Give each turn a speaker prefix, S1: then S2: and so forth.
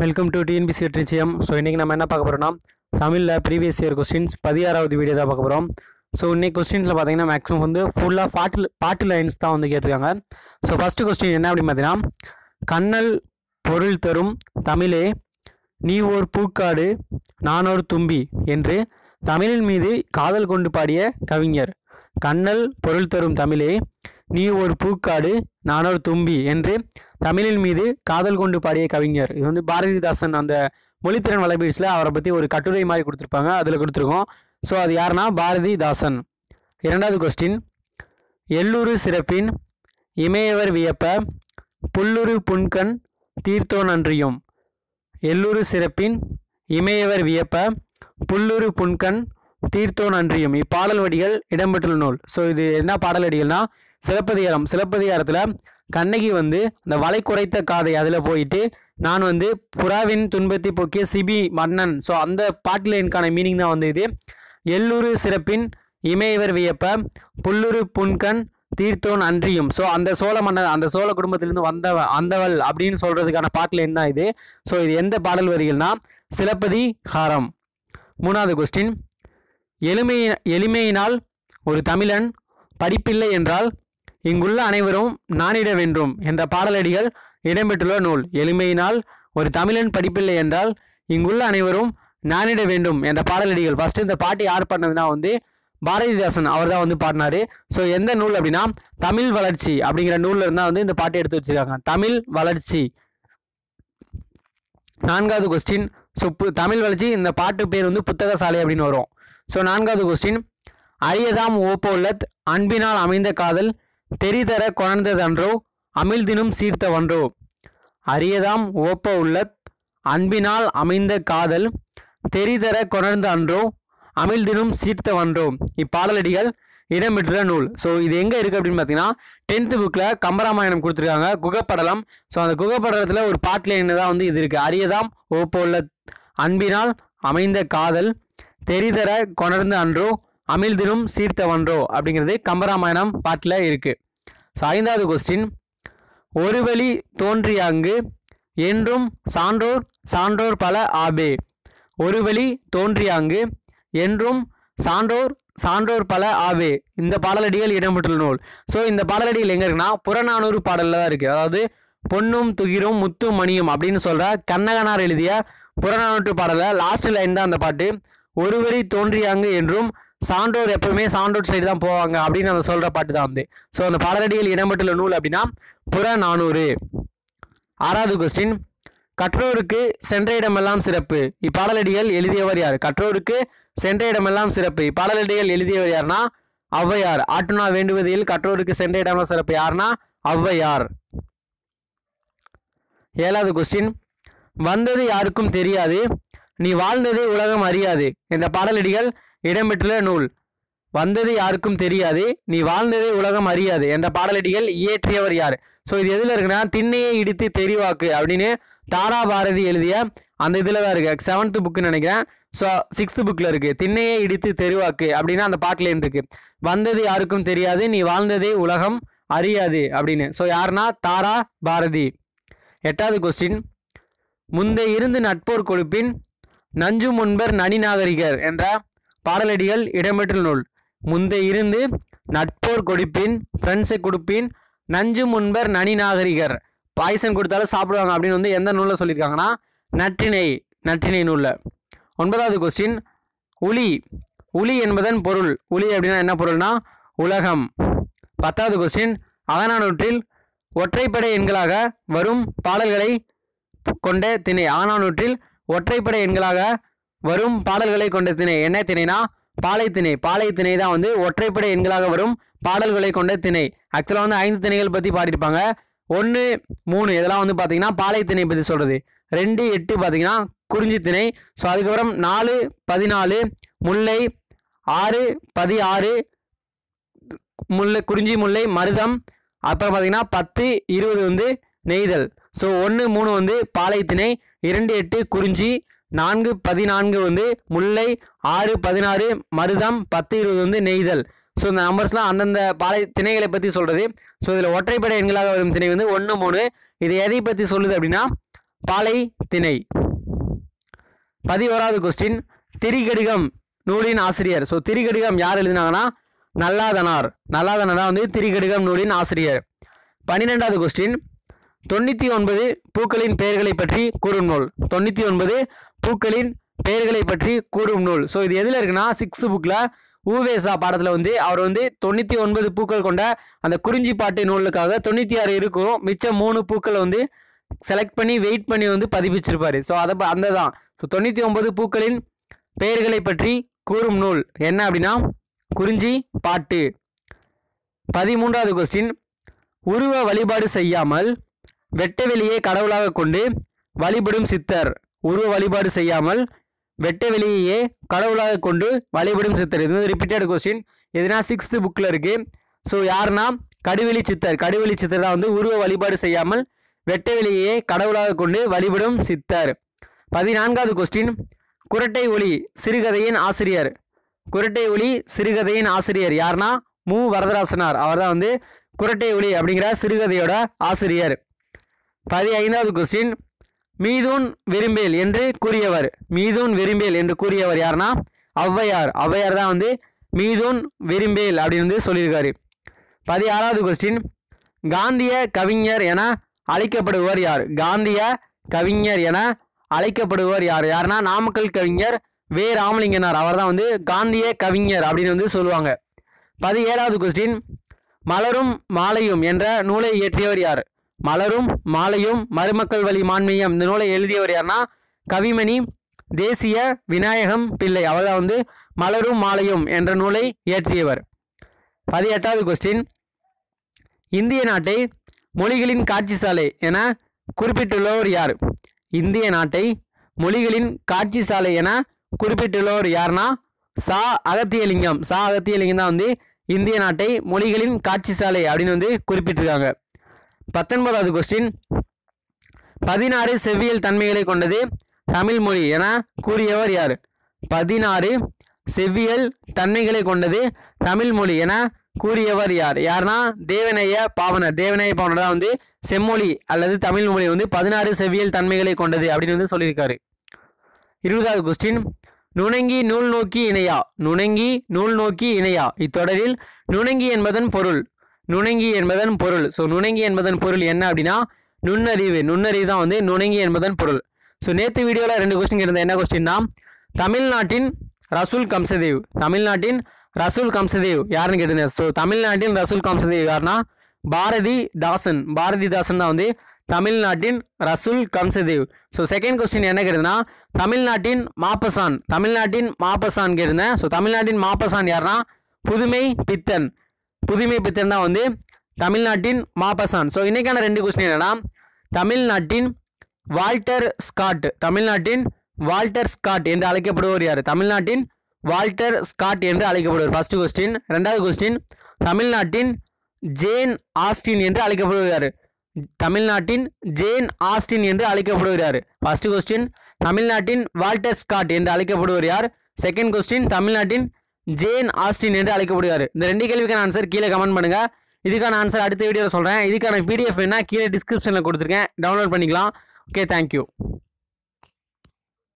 S1: Welcome to TNPSC வெற்றிச்சியம் so இன்றைக்கி நம்ம என்ன பார்க்க போகிறோம்னா தமிழில் ப்ரீவியஸ் இயர் கொஸ்டின்ஸ் பதினாறாவது வீடியோ தான் பார்க்க போகிறோம் ஸோ இன்றைக்கி கொஸ்டின்ஸில் பார்த்தீங்கன்னா மேக்ஸிமம் வந்து ஃபுல்லாக பாட்டு பாட்டு லைன்ஸ் தான் வந்து கேட்டிருக்காங்க. ஸோ ஃபஸ்ட்டு கொஸ்டின் என்ன அப்படின்னு பார்த்தீங்கன்னா கண்ணல் பொருள் தரும் தமிழே நீ ஓர் பூக்காடு நானோர் தும்பி என்று தமிழின் மீது காதல் கொண்டு பாடிய கவிஞர். கண்ணல் பொருள் தரும் தமிழே நீ ஒரு பூக்காடு நானோர் தும்பி என்று தமிழின் மீது காதல் கொண்டு பாடிய கவிஞர். இது வந்து பாரதிதாசன் அந்த மொழித்திறன் வலைபீட்ஸில் அவரை பற்றி ஒரு கட்டுரை மாதிரி கொடுத்துருப்பாங்க. அதில் கொடுத்துருக்கோம். ஸோ அது யாருன்னா? பாரதிதாசன். இரண்டாவது கொஸ்டின் எல்லூரு சிறப்பின் இமையவர் வியப்ப புல்லுரு புன்கண் தீர்த்தோ நன்றியும். எல்லூரு சிறப்பின் இமையவர் வியப்ப புல்லுரு புன்கண் தீர்த்தோ நன்றியும். இப்பாடல் வடிகள் இடம்பெற்றுள்ள நூல். ஸோ இது என்ன பாடல் வடிகள்னா? சிலப்பதிகாரம். சிலப்பதிகாரத்தில் கண்ணகி வந்து அந்த வலை குறைத்த காதை அதில் போயிட்டு நான் வந்து புறாவின் துன்பத்தை போக்கிய சிபி மன்னன். ஸோ அந்த பாட்டில் எனக்கான மீனிங் தான் வந்து இது எல்லூரு சிறப்பின் இமையவர் வியப்ப புல்லுரு புன்கண் தீர்த்தோன் அன்றியும். ஸோ அந்த சோழ மன்னர் அந்த சோழ குடும்பத்திலிருந்து வந்தவ அந்தவள் அப்படின்னு சொல்கிறதுக்கான பாட்டில் என்ன இது. ஸோ இது எந்த பாடல் வரிகள்னா சிலப்பதி ஹாரம். மூணாவது கொஸ்டின் எளிமையின் எளிமையினால் ஒரு தமிழன் படிப்பில்லை என்றால் இங்குள்ள அனைவரும் நானிட வென்றும் என்ற பாடலடிகள் இடம்பெற்றுள்ள நூல். எளிமையினால் ஒரு தமிழன் படிப்பில்லை என்றால் இங்குள்ள அனைவரும் நானிட வேண்டும் என்ற பாடலடிகள். ஃபர்ஸ்ட் இந்த பாட்டு யார் பாடினதுன்னா வந்து பாரதிதாசன் அவர் தான் வந்து பாடினாரு. ஸோ எந்த நூல் அப்படின்னா தமிழ் வளர்ச்சி அப்படிங்கிற நூலில் இருந்தால் வந்து இந்த பாட்டை எடுத்து வச்சிருக்காங்க. தமிழ் வளர்ச்சி. நான்காவது கொஸ்டின் ஸோ தமிழ் வளர்ச்சி இந்த பாட்டு பேர் வந்து புத்தகசாலை அப்படின்னு வரும். ஸோ நான்காவது கொஸ்டின் அரியதாம் ஓப்போல்லத் அன்பினால் அமைந்த காதல் தெரிதர கொணர்ந்ததன்றோ அமிழ்தினும் சீர்த்தவன்றோ. அரியதாம் ஓப்ப உள்ளத் அன்பினால் அமைந்த காதல் தெரிதர கொணர்ந்த அன்றோ அமிழ்தினும் சீர்த்தவன்றோ. இப்பாடலடிகள் இடம்பெற்றுள்ள நூல். ஸோ இது எங்கே இருக்குது அப்படின்னு பார்த்தீங்கன்னா டென்த்து புக்கில் கம்பராமாயணம் கொடுத்துருக்காங்க குகப்படலம். ஸோ அந்த குகப்படலத்தில் ஒரு பாட்டில் என்ன தான் வந்து இது இருக்குது அரியதாம் ஓப்போல்ல அன்பினால் அமைந்த காதல் தெரிதர கொணர்ந்த அன்றோ அமிழ்தினும் சீர்த்தவன்றோ அப்படிங்கிறது கம்பராமாயணம் பாட்டில் இருக்குது ஸோ ஐந்தாவது கொஸ்டின் ஒரு வழி தோன்றிய அங்கு என்றும் சான்றோர் சான்றோர் பல ஆபே. ஒரு வழி தோன்றிய அங்கு என்றும் சான்றோர் சான்றோர் பல ஆவே இந்த பாடலடிகள் இடம்பெற்றுள்ள நூல். ஸோ இந்த பாடலடிகள் எங்கே இருக்குன்னா புறநானூறு பாடலில் தான் இருக்குது அதாவது பொன்னும் துகிரும் முத்தும் மணியும் அப்படின்னு சொல்கிற கண்ணகனார் எழுதிய புறநானூற்று பாடலில் லாஸ்ட் லைன் தான் அந்த பாட்டு. ஒரு தோன்றியாங்கு என்றும் சான்றோர் எப்பவுமே சான்றோர் சைடு தான் போவாங்க அப்படின்னு அந்த சொல்கிற பாட்டு தான் வந்து. ஸோ அந்த பாடலடியில் இடம்பெற்றுள்ள நூல் அப்படின்னா புற நானூறு. ஆறாவது கொஸ்டின் கற்றோருக்கு சென்ற இடமெல்லாம் சிறப்பு. இப்பாடலடிகள் எழுதியவர் யார்? கற்றோருக்கு சென்ற இடமெல்லாம் சிறப்பு. இப்பாடலடிகள் எழுதியவர் யாருன்னா ஔவையார். ஆட்டுனா வேண்டுவதில் கற்றோருக்கு சென்ற இடமெல்லாம் சிறப்பு. யாருன்னா ஔவையார். ஏழாவது கொஸ்டின் வந்தது யாருக்கும் தெரியாது. நீ வாழ்ந்தது உலகம் அறியாது. என்ற பாடலடிகள் இடம்பெற்றுள்ள நூல். வந்தது யாருக்கும் தெரியாது. நீ வாழ்ந்ததே உலகம் அறியாது என்ற பாடலடிகள் இயற்றியவர் யார்? ஸோ இது எதில் இருக்குன்னா திண்ணையை இடித்து தெரிவாக்கு அப்படின்னு தாரா பாரதி எழுதிய அந்த இதில் தான் இருக்கு. செவன்த்து புக்குன்னு நினைக்கிறேன். ஸோ சிக்ஸ்த்து புக்கில் இருக்குது திண்ணையை இடித்து தெரிவாக்கு அப்படின்னா அந்த பாட்டில் இருக்கு. வந்தது யாருக்கும் தெரியாது. நீ வாழ்ந்ததே உலகம் அறியாது அப்படின்னு. ஸோ யாருன்னா தாரா பாரதி. எட்டாவது கொஸ்டின் முந்தை இருந்து நட்போர் கொடுப்பின் நஞ்சு முன்பர் நனி நாகரிகர் என்ற பாடலடிகள் இடம்பெற்ற நூல். முந்தை இருந்து நட்போர் கொடுப்பின் ஃப்ரெண்ட்ஸை கொடுப்பின் நஞ்சு முன்பர் நனி நாகரிகர். பாய்சன் கொடுத்தாலும் சாப்பிடுவாங்க அப்படின்னு வந்து எந்த நூலில் சொல்லியிருக்காங்கன்னா நற்றினை நற்றினை நூலில். ஒன்பதாவது கொஸ்டின் உளி. உளி என்பதன் பொருள். உளி அப்படின்னா என்ன பொருள்னா உலகம். பத்தாவது கொஸ்டின் அகநானூற்றில் ஒற்றைப்படை எண்களாக வரும் பாடல்களை கொண்ட திணை. அகநானூற்றில் ஒற்றைப்படை எண்களாக வரும் பாடல்களை கொண்ட திணை. என்ன திணைனா? பாலை திணை. பாலை திணை தான் வந்து ஒற்றைப்படை எண்களாக வரும் பாடல்களை கொண்ட திணை. ஆக்சுவலாக வந்து ஐந்து திணைகள் பற்றி பாடியிருப்பாங்க. ஒன்று மூணு இதெல்லாம் வந்து பார்த்தீங்கன்னா பாலை திணை பற்றி சொல்கிறது ரெண்டு எட்டு பார்த்தீங்கன்னா குறிஞ்சி திணை. ஸோ அதுக்கப்புறம் நாலு பதினாலு முல்லை ஆறு பதினாறு முல்லை குறிஞ்சி முல்லை மருதம். அப்புறம் பார்த்தீங்கன்னா பத்து இருபது வந்து நெய்தல். ஸோ ஒன்று மூணு வந்து பாலை திணை. இரண்டு எட்டு குறிஞ்சி. நான்கு பதினான்கு வந்து முல்லை ஆறு பதினாறு மருதம் பத்து இருபது வந்து நெய்தல். ஸோ இந்த நம்பர்ஸ்லாம் அந்தந்த பாலை திணைகளை பற்றி சொல்கிறது ஸோ இதில் ஒற்றைப்படை எண்களாக வரும் திணை வந்து ஒன்று மூணு. இது எதை பற்றி சொல்லுது அப்படின்னா பாலை திணை. பதிவோராவது கொஸ்டின் திரிகடிகம் நூலின் ஆசிரியர். ஸோ திரிகடிகம் யார் எழுதினாங்கன்னா நல்லாதனார். நல்லாதனார் வந்து திரிகடிகம் நூலின் ஆசிரியர். பன்னிரெண்டாவது கொஸ்டின் தொண்ணூற்றி ஒன்பது பூக்களின் பெயர்களை பற்றி கூறும் நூல். தொண்ணூற்றி ஒன்பது பூக்களின் பெயர்களை பற்றி கூறும் நூல். ஸோ இது எதில் இருக்குன்னா சிக்ஸ்த் புக்கில் ஊவேசா பாடத்தில் வந்து அவர் வந்து தொண்ணூற்றி ஒன்பது பூக்கள் கொண்ட அந்த குறிஞ்சி பாட்டு நூலுக்காக தொண்ணூற்றி ஆறு இருக்கும். மிச்சம் மூணு பூக்களை வந்து செலக்ட் பண்ணி வெயிட் பண்ணி வந்து பதிப்பிச்சிருப்பார். ஸோ அதை அந்த தான் ஸோ தொண்ணூற்றி ஒன்பது பூக்களின் பெயர்களை பற்றி கூறும் நூல் என்ன அப்படின்னா குறிஞ்சி பாட்டு. பதிமூன்றாவது கொஸ்டின் உருவ வழிபாடு செய்யாமல் வெட்ட வெளியே கடவுளாக கொண்டு வழிபடும் சித்தர். உருவ வழிபாடு செய்யாமல் வெட்டவெளியையே கடவுளாக கொண்டு வழிபடும் சித்தர். இது வந்து ரிப்பீட்டட் கொஸ்டின் எதுனா சிக்ஸ்த்து புக்கில் இருக்குது ஸோ யாருன்னா கடுவெளி சித்தர். கடுவெளி சித்தர் தான் வந்து உருவ வழிபாடு செய்யாமல் வெட்டவெளியையே கடவுளாக கொண்டு வழிபடும் சித்தர். பதினான்காவது கொஸ்டின் குரட்டை ஒளி சிறுகதையின் ஆசிரியர். குரட்டை ஒளி சிறுகதையின் ஆசிரியர். யாருன்னா மு. வரதராசனார். அவர் தான் வந்து குரட்டை ஒளி அப்படிங்கிற சிறுகதையோட ஆசிரியர். பதினைந்தாவது கொஸ்டின் மீதூன் விரும்பேல் என்று கூறியவர். மீதூன் விரும்பேல் என்று கூறியவர் யாருன்னா ஔவையார். ஔவையார் தான் வந்து மீதூன் விரும்பேல் அப்படின்னு வந்து சொல்லியிருக்காரு. பதினாறாவது கொஸ்டின் காந்திய கவிஞர் என அழைக்கப்படுவர் யார்? காந்திய கவிஞர் என அழைக்கப்படுவர் யார்? யாருன்னா நாமக்கல் கவிஞர் வே. ராமலிங்கனார். அவர் தான் வந்து காந்திய கவிஞர் அப்படின்னு வந்து சொல்லுவாங்க. பதினேழாவது கொஸ்டின் மலரும் மாலையும் என்ற நூலை இயற்றியவர் யார்? மலரும் மாலையும் மருமக்கள் வழி மான்மியம். இந்த நூலை எழுதியவர் யாருன்னா கவிமணி தேசிய விநாயகம் பிள்ளை. அவர் வந்து மலரும் மாலையும் என்ற நூலை இயற்றியவர். பதினெட்டாவது கொஸ்டின் இந்திய நாட்டை மொழிகளின் காட்சி சாலை என குறிப்பிட்டுள்ளவர் யார்? இந்திய நாட்டை மொழிகளின் காட்சி சாலை என குறிப்பிட்டுள்ளவர் யார்னா சா. அகத்தியலிங்கம். சா. அகத்தியலிங்கம் தான் வந்து இந்திய நாட்டை மொழிகளின் காட்சி சாலை அப்படின்னு வந்து குறிப்பிட்டிருக்காங்க. பத்தொன்பதாவது கொஸ்டின் பதினாறு செவ்வியல் தன்மைகளை கொண்டது தமிழ் மொழி என கூறியவர் யார்? பதினாறு செவ்வியல் தன்மைகளை கொண்டது தமிழ் மொழி என கூறியவர் யார்? யார்னா தேவனைய பாவனர். தேவனைய பாவனர் தான் வந்து செம்மொழி அல்லது தமிழ் மொழி வந்து பதினாறு செவ்வியல் தன்மைகளை கொண்டது அப்படின்னு வந்து சொல்லியிருக்காரு. இருபதாவது கொஸ்டின் நுணங்கி நூல் நோக்கி இணையா? நுணங்கி நூல் நோக்கி இணையா? இத்தொடரில் நுணங்கி என்பதன் பொருள் நுணங்கி என்பதன் பொருள். ஸோ நுணங்கி என்பதன் பொருள் என்ன அப்படின்னா நுண்ணறிவு. நுண்ணறிவு தான் வந்து நுணங்கி என்பதன் பொருள். ஸோ நேற்று வீடியோவில் ரெண்டு கொஸ்டின் இருந்த என்ன கொஸ்டின்னா தமிழ்நாட்டின் ரசூல் கம்சதேவ். தமிழ்நாட்டின் ரசூல் கம்சதேவ். யாருன்னு கேட்டிருந்தேன். ஸோ தமிழ்நாட்டின் ரசூல் கம்சதேவ் யாருன்னா பாரதி தாசன். பாரதி தாசன் தான் வந்து தமிழ்நாட்டின் Rasul Gamzatov. So second question என்ன கேட்டதுன்னா தமிழ்நாட்டின் மாப்பசான். தமிழ்நாட்டின் மாப்பசான் கேட்டிருந்தேன். ஸோ தமிழ்நாட்டின் மாப்பசான் யாருன்னா புதுமை பித்தன். புதுமை பித்தன் தான் வந்து தமிழ்நாட்டின் மாபசான் ஸோ இன்றைக்கான ரெண்டு கொஸ்டின் என்னென்னா தமிழ்நாட்டின் வால்டர் ஸ்காட் தமிழ்நாட்டின் வால்டர் ஸ்காட் என்று அழைக்கப்படுவர் யார்? தமிழ்நாட்டின் வால்டர் ஸ்காட் என்று அழைக்கப்படுவார். ஃபர்ஸ்ட் கொஸ்டின் ரெண்டாவது கொஸ்டின் தமிழ்நாட்டின் ஜேன் ஆஸ்டின் என்று அழைக்கப்படுவார் யார்? தமிழ்நாட்டின் ஜேன் ஆஸ்டின் என்று அழைக்கப்படுவர் யார்? ஃபர்ஸ்ட் கொஸ்டின் தமிழ்நாட்டின் வால்டர் ஸ்காட் என்று அழைக்கப்படுவர் யார்? செகண்ட் கொஸ்டின் தமிழ்நாட்டின் ஜேன் ஆஸ்டின் என்று அழைக்கப்படுவார் இந்த ரெண்டு கேள்விக்கான ஆன்சர் கீழே கமெண்ட் பண்ணுங்க. இதுக்கான ஆன்சர் அடுத்த வீடியோவில் சொல்கிறேன் இதுக்கான பிடிஎஃப் என்ன? கீழே டிஸ்கிரிப்ஷனில் கொடுத்துருக்கேன். டவுன்லோட் பண்ணிக்கலாம். Okay thank you